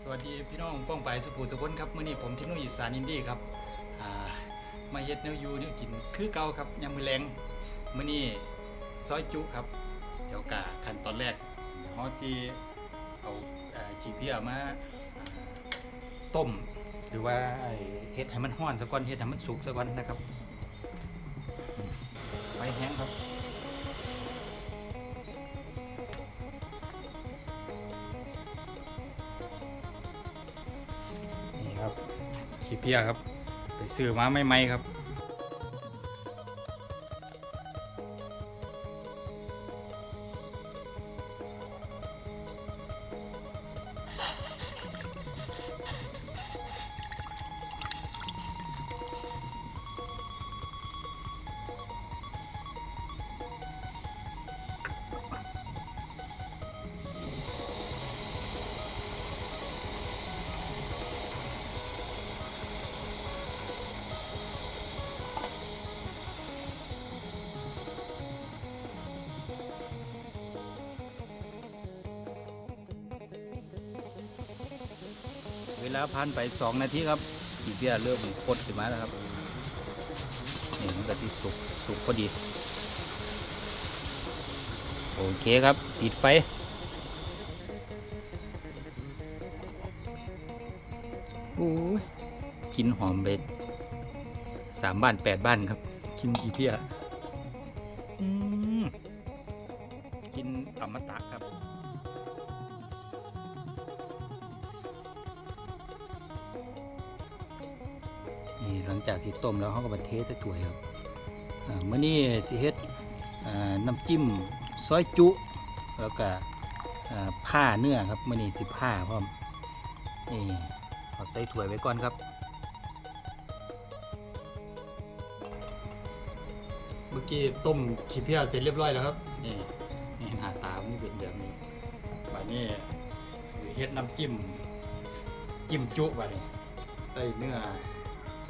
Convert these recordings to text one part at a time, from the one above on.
สวัสดีพี่น้องป้องไปสุภูสุคนครับเมื้อนี้ผมที่นุ่ยอีสานอินดี้ครับามาเฮ็ดแนวอยูเนี่ยกินคือเก่าครับยามมื้อแลงมื้อนี้ซอยจุครับเดี๋ยวกะขั้นตอนแรกฮาที่เอาขี้เพียมาอ่าต้ม หรือว่าเฮ็ดให้มันร้อนซะก่อนเฮ็ดให้มันสุกซะก่อนนะครับไฟแห้งครับ ขี้เพียครับ ไปซื้อมาไม่ไม่ครับ เวลาผ่านไป2นาทีครับขี้เพียเริ่มพดขึ้นมาแล้วครับนี่มันก็ที่สุกสุกพอดี โอเคครับปิดไฟโอ้กินหอมเบ็ดสามบ้านแปดบ้านครับกินขี้เพี้ย นี่หลังจากที่ต้มแล้วเขาก็มาเทใส่ถ้วยครับอ่ามื่อนี้สิเฮ็ดอ่าน้ำจิ้มซอยจุ แล้วก็อ่าผ้าเนื้อครับมื่อนี้สิผ้าพร้อมนี่เอาใส่ถ้วยไว้ก่อนครับเมื่อกี้ต้มขี้เพี้ยเสร็จเรียบร้อยแล้วครับนี่นี่หน้าตามันเป็นแบบนี้บัดนี้สิเฮ็ดน้ำจิ้มจิ้มจุบัดนี้ใส่เนื้อ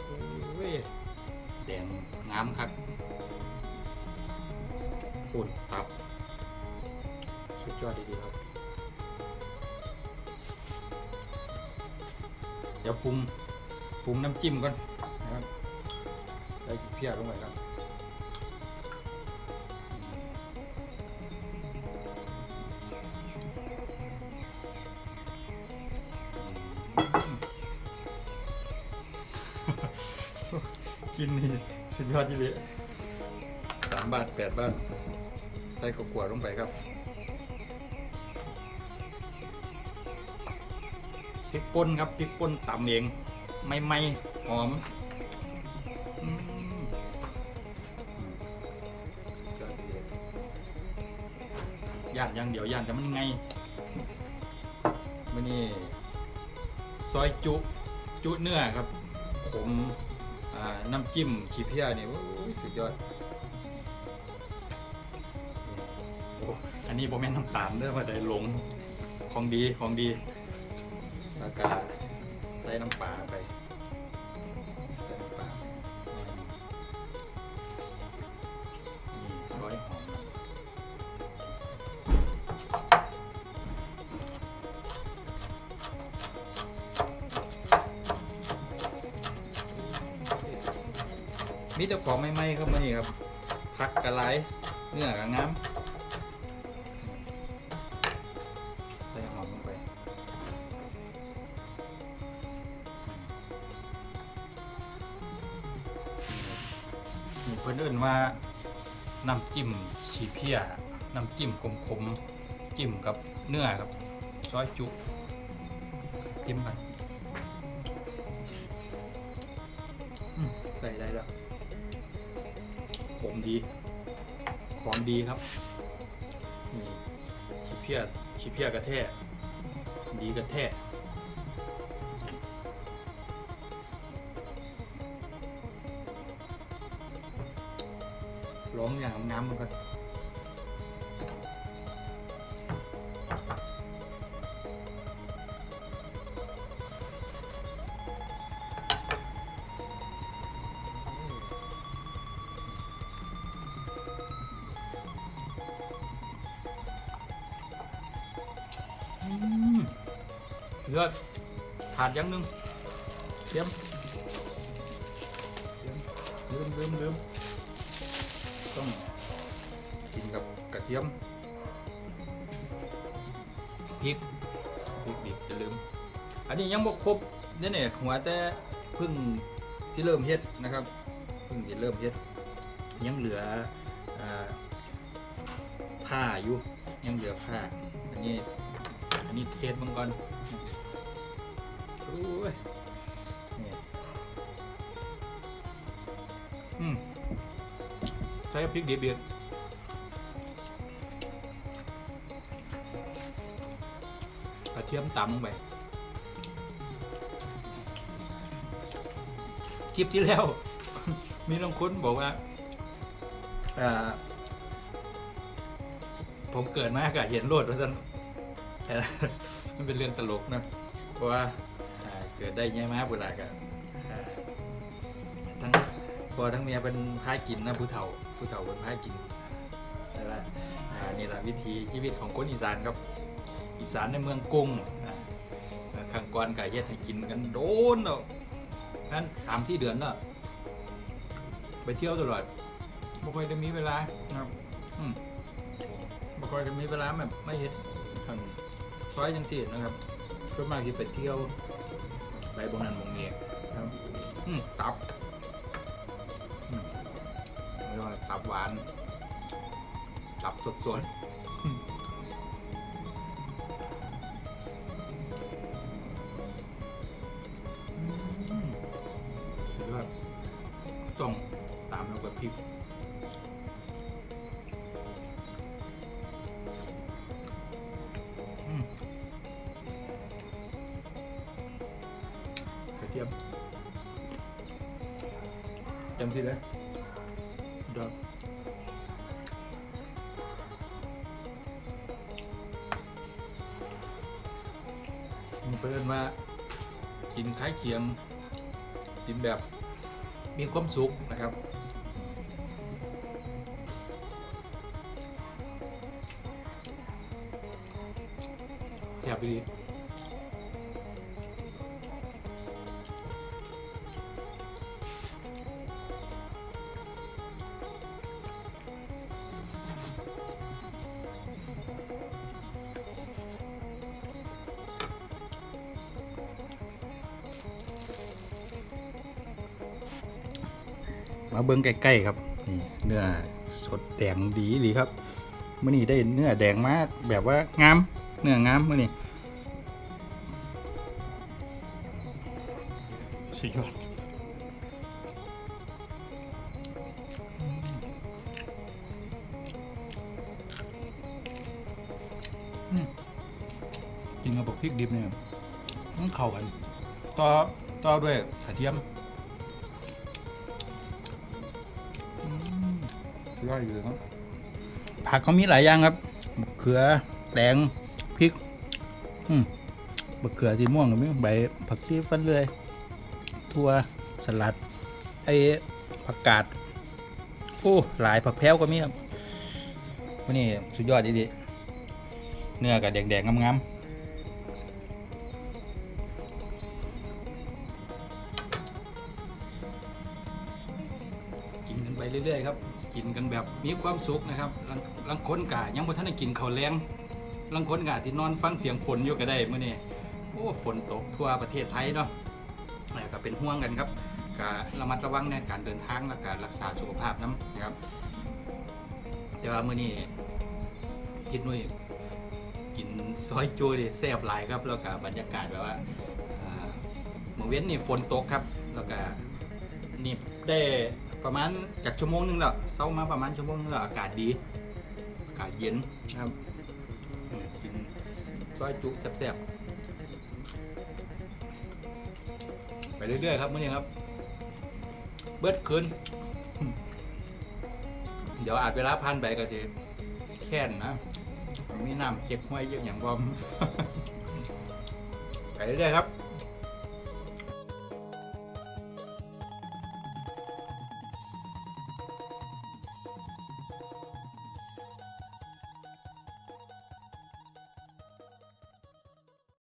โอ้ยแดงงามครับปุ่นตับ สุดยอดดีๆครับ เดี๋ยวปรุงปรุงน้ำจิ้มก่อนนะครับใส่ขี้เพี้ยลงไปครับ กินนี่สุดยอดดีเลยสามบาทแปดบาทใส่ข้าวกลัวลงไปครับพริกป่นครับพริกป่นตำเองไม่ไม่หอมย่านอย่างเดียวย่านแต่มันไงมื่นี้ซอยจุ จุเนื้อครับผม น้ำจิ้มขี้เพี้ยนี่โอ้ยสุดยอด อันนี้ผมแม่นน้ำตาลเด้อมาได้หลง ของดีของดีแล้วก็ใส่น้ำปลาไป มีแต่ของใหม่ๆครับมานี่ครับผักกระไรเนื้อกระงามใส่หอมลงไปมีเพื่อนเอื่นว่าน้ำจิ้มชีเพียน้ำจิ้มขมๆจิ้มกับเนื้อครับซอยจุจิ้มกันใส่ได้แล้ว ผมดีหอมดีครับนี่ชีเพียชีเพียกระแทกดีกระแทกร้องอย่างน้ำมันก็ อืมยอดขาดย่างหนึงเทียมเทียมลืมลืมลืมต้องกินกับกระเทียมพริกพริกดิบจะลืม อันนี้ยังบ่ครบเนี่ยเนี่ยหัวแต่เพิ่งที่เริ่มเฮ็ดนะครับเพิ่งที่เริ่มเฮ็ด ยังเหลืออผ้าอยู่ยังเหลือผ้าอันนี้ อันนี้เทสมังก่อนโอ้ยนี่อืมใช้พริกดิบเบียดกระเทียมตำลงไปคลิปที่แล้ว มีน้องคุณบอกว่าอ่าผมเกิดมากอะเห็นโลดว่าท่านแต่ มันเป็นเรื่องตลกนะเพราะว่าเกิดได้ไงมาเวลากันทั้งพอทั้งเมียเป็นพายกินนะผู้เฒ่าผู้เฒ่าเป็นพายกินแต่ว่าอ่านี่แหละวิธีชีวิตของคนอีสานครับ อีสานในเมืองกรุงข้างก่อนกับเฮ็ดให้กินกันโดนเนาะนั้นสามที่เดือนเนอะไปเที่ยวตลอดไม่ค่อยจะมีเวลานะครับอืมไม่ค่อยจะมีเวลาแบบไม่เห็นทาง ซอยจังที่นะครับส่วนมากที่ไปเที่ยวไปบงนั้นบงนี้ครับอืมตับอืมเรียกว่าตับหวาน ตับสดๆอืมอืมสุดยอดต้องตามแล้วกับพริก ทียมเต็มที่เลยดอกมันเป็นว่ากินคล้ายเคียงกินแบบมีความสุขนะครับแถบดี มาเบิ้งใกล้ๆครับนี่เนื้อสดแดงดีดีครับมื่อนี้ได้เนื้อแดงมาแบบว่างามเนื้องามมื่อนี้สุดยอดอืมกินกับพริกดิบเนี่ยมันเข้ากันต่อต่อด้วยกระเทียม ย่อยอยู่ครับผักเขามีหลายอย่างครับมะเขือแตงพริก อืมะเขือสีม่วงกับมีใบผักชีฟันเลยทั่วสลัด ไอ้ผักกาดโอ้หลายผักแพ้วก็มีครับวันนี้สุดยอดดีๆเนื้อกับแดงๆงามๆกินกันไปเรื่อยๆครับ กินกันแบบมีความสุขนะครับลังลังคนกะยังบ่ทันได้กินข้าวแรงลังค้นกะที่นอนฟังเสียงฝนอยู่ก็ได้เมื้อนี้โอ้ฝนตกทั่วประเทศไทยเนาะแล้วก็เป็นห่วงกันครับก็ระมัดระวังในการเดินทางและการรักษาสุขภาพนํนะครับ แต่ว่าเมื้อนี้คิดนุ้ยกินซอยจูนี่แซ่บหลายครับ แล้วก็บรรยากาศแบบว่าอ่าเมื่อเว้นนี่ฝนตกครับ แล้วก็นี่ได้ ประมาณจากชั่วโมงหนึงแล้วเช้ามาประมาณชั่วโมงหนึงแล้วอากาศดีอากาศเย็นนะครับกินซอยจุแซ่บๆไปเรื่อยๆครับมื้อนี้ครับ เบิดคืนเดี๋ยวอาจเวลาผ่านไปก็จะแค่นนะมีน้ำเก็บห้วยเยอะอย่างบอมไปเรื่อยๆครับ